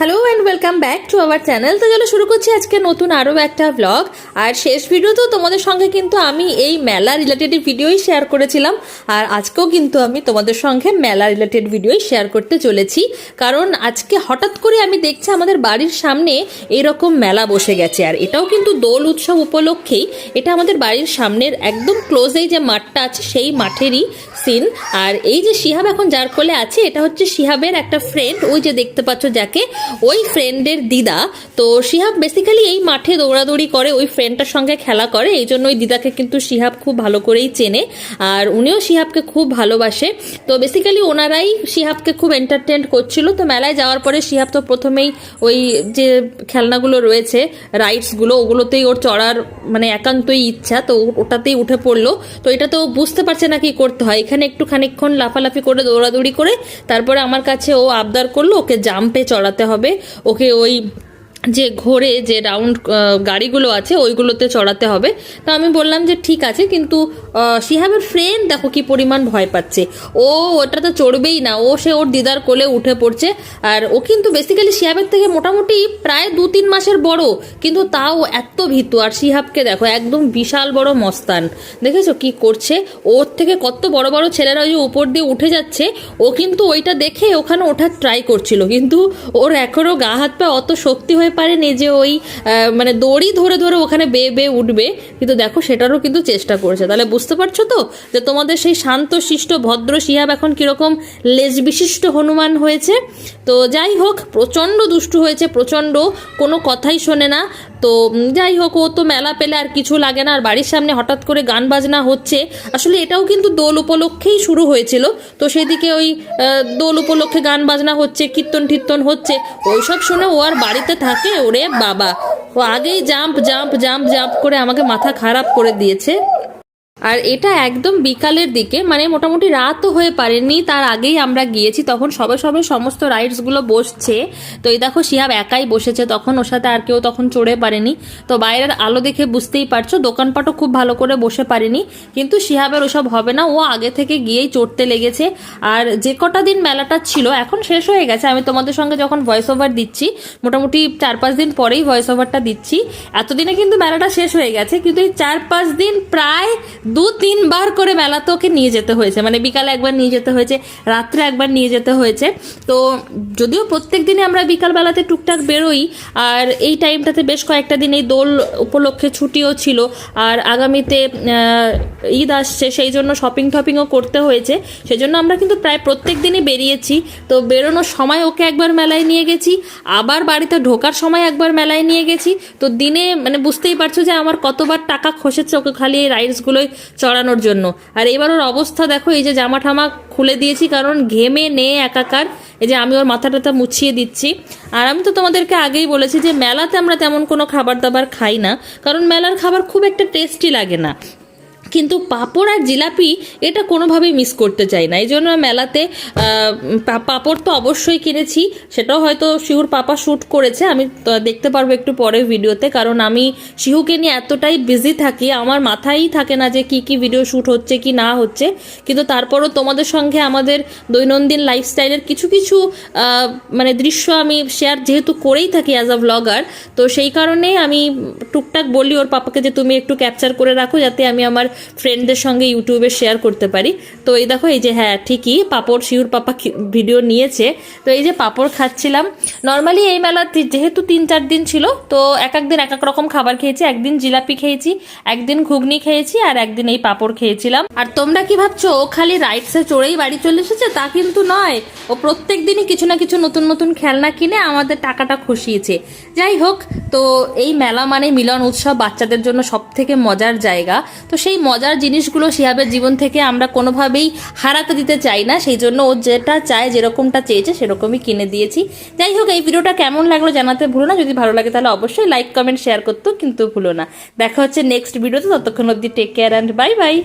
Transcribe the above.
Hello and welcome back to our channel তো চলো শুরু করছি আজকে নতুন আরও একটা ব্লগ আর শেষ ভিডিওতেও তোমাদের সঙ্গে কিন্তু আমি এই মেলা রিলেটেড ভিডিওই শেয়ার করেছিলাম। আর আজকেও কিন্তু আমি তোমাদের সঙ্গে মেলা রিলেটেড ভিডিওই শেয়ার করতে চলেছি। কারণ আজকে হঠাৎ করে আমি দেখছি আমাদের বাড়ির সামনে এইরকম মেলা বসে গেছে। আর এটাও কিন্তু দোল উৎসব উপলক্ষেই। এটা আমাদের বাড়ির সামনের একদম ক্লোজেই যে মাঠটা আছে, সেই মাঠেরই সিন আর এই যে শিহাব এখন যার কোলে আছে, এটা হচ্ছে শিহাবের একটা ফ্রেন্ড ওই যে দেখতে পাচ্ছ যাকে, ওই ফ্রেন্ডের দিদা। তো শিহাব বেসিক্যালি এই মাঠে দৌড়াদৌড়ি করে, ওই ফ্রেন্ডটার সঙ্গে খেলা করে। এই জন্য ওই দিদাকে কিন্তু শিহাব খুব ভালো করেই চেনে। আর উনিও শিহাবকে খুব ভালোবাসে। তো বেসিক্যালি ওনারাই শিহাবকে খুব এন্টারটেন করছিল। তো মেলায় যাওয়ার পরে শিহাব তো প্রথমেই ওই যে খেলনাগুলো রয়েছে রাইডসগুলো ওগুলোতেই ওর চড়ার মানে একান্তই ইচ্ছা। তো ওটাতেই উঠে পড়ল। তো এটা তো বুঝতে পারছে না কি করতে হয়। এখানে একটু খানিক্ষণ লাফালাফি করে, দৌড়াদৌড়ি করে, তারপরে আমার কাছে ও আবদার করল, ওকে জাম্পে চড়াতে হবে। ওকে ওই যে ঘোরে যে রাউন্ড গাড়িগুলো আছে, ওইগুলোতে চড়াতে হবে। তো আমি বললাম যে ঠিক আছে, কিন্তু শিহাবের ফ্রেন্ড দেখো কি পরিমাণ ভয় পাচ্ছে। ও ওটা তো চড়বেই না, ও সে ওর দিদার কোলে উঠে পড়ছে। আর ও কিন্তু বেসিক্যালি শিহাবের থেকে মোটামুটি প্রায় দু তিন মাসের বড়, কিন্তু তাও এত ভীতু। আর শিহাবকে দেখো, একদম বিশাল বড় মস্তান। দেখেছ কি করছে? ওর থেকে কত বড় বড় ছেলেরা ওই যে উপর দিয়ে উঠে যাচ্ছে, ও কিন্তু ওইটা দেখে ওখানে ওঠার ট্রাই করছিল। কিন্তু ওর এখনও গা হাত পা অত শক্তি হয়ে পারেনি যে ওই মানে দড়ি ধরে ধরে ওখানে বেয়ে বেয়ে উঠবে, কিন্তু দেখো সেটারও কিন্তু চেষ্টা করেছে। তাহলে বুঝতে পারছ তো যে তোমাদের সেই শান্ত, শিষ্ট, ভদ্র শিহাব এখন কীরকম লেজ বিশিষ্ট হনুমান হয়েছে? তো যাই হোক, প্রচণ্ড দুষ্টু হয়েছে, প্রচণ্ড কোনো কথাই শোনে না। তো যাই হোক, ও তো মেলা পেলে আর কিছু লাগে না, আর বাড়ির সামনে হঠাৎ করে গান বাজনা হচ্ছে। আসলে এটাও কিন্তু দোল উপলক্ষেই শুরু হয়েছিল। তো সেদিকে ওই দোল উপলক্ষে গান বাজনা হচ্ছে কীর্তন টীর্তন হচ্ছে। ওইসব শুনে ও আর বাড়িতে থাকে ওরে বাবা। ও আগেই জাম্প জাম্প জাম্প জাম্প করে আমাকে মাথা খারাপ করে দিয়েছে। আর এটা একদম বিকালের দিকে মানে মোটামুটি রাতও হয়ে পারেনি, তার আগেই আমরা গিয়েছি, তখন সবে সবে সমস্ত রাইডসগুলো বসছে। তো এই দেখো, শিহাব একাই বসেছে, তখন ওর সাথে আর কেউ তখন চড়ে পারেনি। তো বাইরের আলো দেখে বুঝতেই পারছ, দোকানপাটও খুব ভালো করে বসে পারেনি। কিন্তু শিহাবের ওসব হবে না, ও আগে থেকে গিয়েই চড়তে লেগেছে। আর যে কটা দিন মেলাটা ছিল, এখন শেষ হয়ে গেছে। আমি তোমাদের সঙ্গে যখন ভয়েস ওভার দিচ্ছি, মোটামুটি চার পাঁচ দিন পরেই ভয়েস ওভারটা দিচ্ছি। এতদিনে কিন্তু মেলাটা শেষ হয়ে গেছে, কিন্তু এই চার পাঁচ দিন প্রায় দু তিনবার করে মেলাতে ওকে নিয়ে যেতে হয়েছে মানে বিকালে একবার নিয়ে যেতে হয়েছে, রাত্রে একবার নিয়ে যেতে হয়েছে। তো যদিও প্রত্যেক দিনে আমরা বিকালবেলাতে টুকটাক বেরোই, আর এই টাইমটাতে বেশ কয়েকটা দিন এই দোল উপলক্ষে ছুটিও ছিল, আর আগামীতে ঈদ আসছে, সেই জন্য শপিং টপিংও করতে হয়েছে। সেজন্য আমরা কিন্তু প্রায় প্রত্যেক দিনই বেরিয়েছি। তো বেরোনোর সময় ওকে একবার মেলায় নিয়ে গেছি, আবার বাড়িতে ঢোকার সময় একবার মেলায় নিয়ে গেছি। তো দিনে মানে বুঝতেই পারছ যে আমার কতবার টাকা খসেছে, ওকে খালি এই রাইডসগুলোই চড়ানোর জন্য। আর এবার ওর অবস্থা দেখো, এই যে জামা ঠামা খুলে দিয়েছি, কারণ ঘেমে নে একাকার। এই যে আমি ওর মাথা টাথা মুছিয়ে দিচ্ছি। আর আমি তো তোমাদেরকে আগেই বলেছি যে মেলাতে আমরা তেমন কোনো খাবার দাবার খাই না, কারণ মেলার খাবার খুব একটা টেস্টি লাগে না। কিন্তু পাঁপড় আর জিলাপি এটা কোনোভাবেই মিস করতে চাই না। এই জন্য মেলাতে পাঁপড় তো অবশ্যই কিনেছি, সেটাও হয়তো শিহুর পাপা শ্যুট করেছে, আমি দেখতে পারব একটু পরে ভিডিওতে, কারণ আমি শিহুকে নিয়ে এতটাই বিজি থাকি, আমার মাথায় থাকে না যে কি কি ভিডিও শ্যুট হচ্ছে, কি না হচ্ছে, কিন্তু তারপরও তোমাদের সঙ্গে আমাদের দৈনন্দিন লাইফস্টাইলের কিছু কিছু মানে দৃশ্য আমি শেয়ার যেহেতু করেই থাকি অ্যাজ আ ব্লগার তো সেই কারণে আমি টুকটাক বলি ওর পাপাকে যে তুমি একটু ক্যাপচার করে রাখো, যাতে আমি আমার ফ্রেন্ডদের সঙ্গে ইউটিউবে শেয়ার করতে পারি। তো এই দেখো, এই যে হ্যাঁ ঠিকই, পাপড়, শিউর পাপা ভিডিও নিয়েছে। তো এই যে পাপড় খাচ্ছিলাম। নর্মালি এই মেলা যেহেতু তিন, চার দিন ছিল, তো এক এক দিন এক এক রকম খাবার খেয়েছি। একদিন জিলাপি খেয়েছি, একদিন ঘুগনি খেয়েছি, আর একদিন এই পাপড় খেয়েছিলাম। আর তোমরা কি ভাবছ, ও খালি রাইডসে চড়েই বাড়ি চলে এসেছে? তা কিন্তু নয়। ও প্রত্যেক দিনই কিছু না কিছু নতুন নতুন খেলনা কিনে আমাদের টাকাটা খসিয়েছে। যাই হোক, তো এই মেলা মানে মিলন উৎসব বাচ্চাদের জন্য সব থেকে মজার জায়গা। তো সেই মজার জিনিসগুলো শিহাবের জীবন থেকে আমরা কোনোভাবেই হারাতে দিতে চাই না। সেই জন্য ও যেটা চায়, যেরকমটা চেয়েছে, সেরকমই কিনে দিয়েছি। যাই হোক, এই ভিডিওটা কেমন লাগল জানাতে ভুলো না। যদি ভালো লাগে তাহলে অবশ্যই লাইক কমেন্ট শেয়ার করতেও কিন্তু ভুলো না। দেখা হচ্ছে নেক্সট ভিডিওতে ততক্ষণ অবধি take care and bye bye